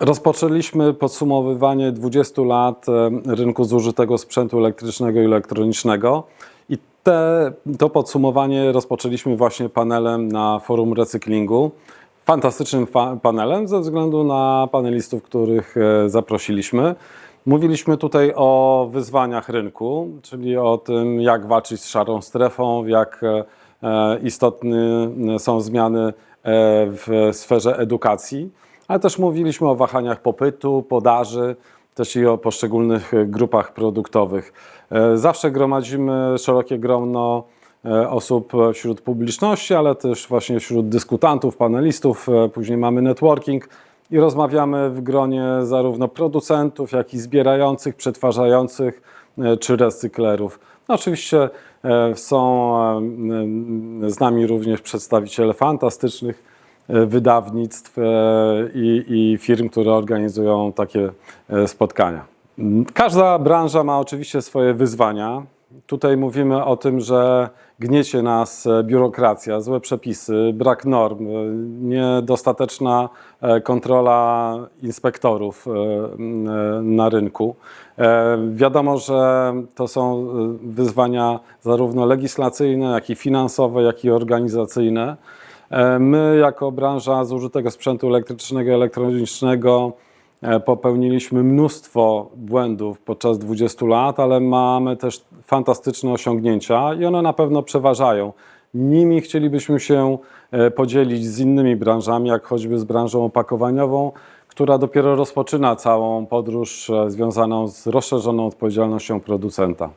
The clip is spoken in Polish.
Rozpoczęliśmy podsumowywanie 20 lat e, rynku zużytego sprzętu elektrycznego i elektronicznego i te, to podsumowanie rozpoczęliśmy właśnie panelem na forum recyklingu. Fantastycznym fa- panelem ze względu na panelistów, których e, zaprosiliśmy. Mówiliśmy tutaj o wyzwaniach rynku, czyli o tym, jak walczyć z szarą strefą, jak e, istotne są zmiany w sferze edukacji, ale też mówiliśmy o wahaniach popytu, podaży, też i o poszczególnych e, grupach produktowych. E, Zawsze gromadzimy szerokie grono e, osób wśród publiczności, ale też właśnie wśród dyskutantów, panelistów. Później mamy networking i rozmawiamy w gronie zarówno producentów, jak i zbierających, przetwarzających czy recyklerów. No oczywiście są z nami również przedstawiciele fantastycznych wydawnictw e, i, i firm, które organizują takie e, spotkania. M, Każda branża ma oczywiście swoje wyzwania. Tutaj mówimy o tym, że gniecie nas e, biurokracja, złe przepisy, brak norm, e, niedostateczna e, kontrola inspektorów e, e, na rynku. E, Wiadomo, że to są e, wyzwania zarówno legislacyjne, jak i finansowe, jak i organizacyjne. E, My, jako branża zużytego sprzętu elektrycznego elektronicznego, e, popełniliśmy mnóstwo błędów podczas 20 lat, ale mamy też fantastyczne osiągnięcia i one na pewno przeważają. Nimi chcielibyśmy się e, podzielić z innymi branżami, jak choćby z branżą opakowaniową, która dopiero rozpoczyna całą podróż związaną z rozszerzoną odpowiedzialnością producenta.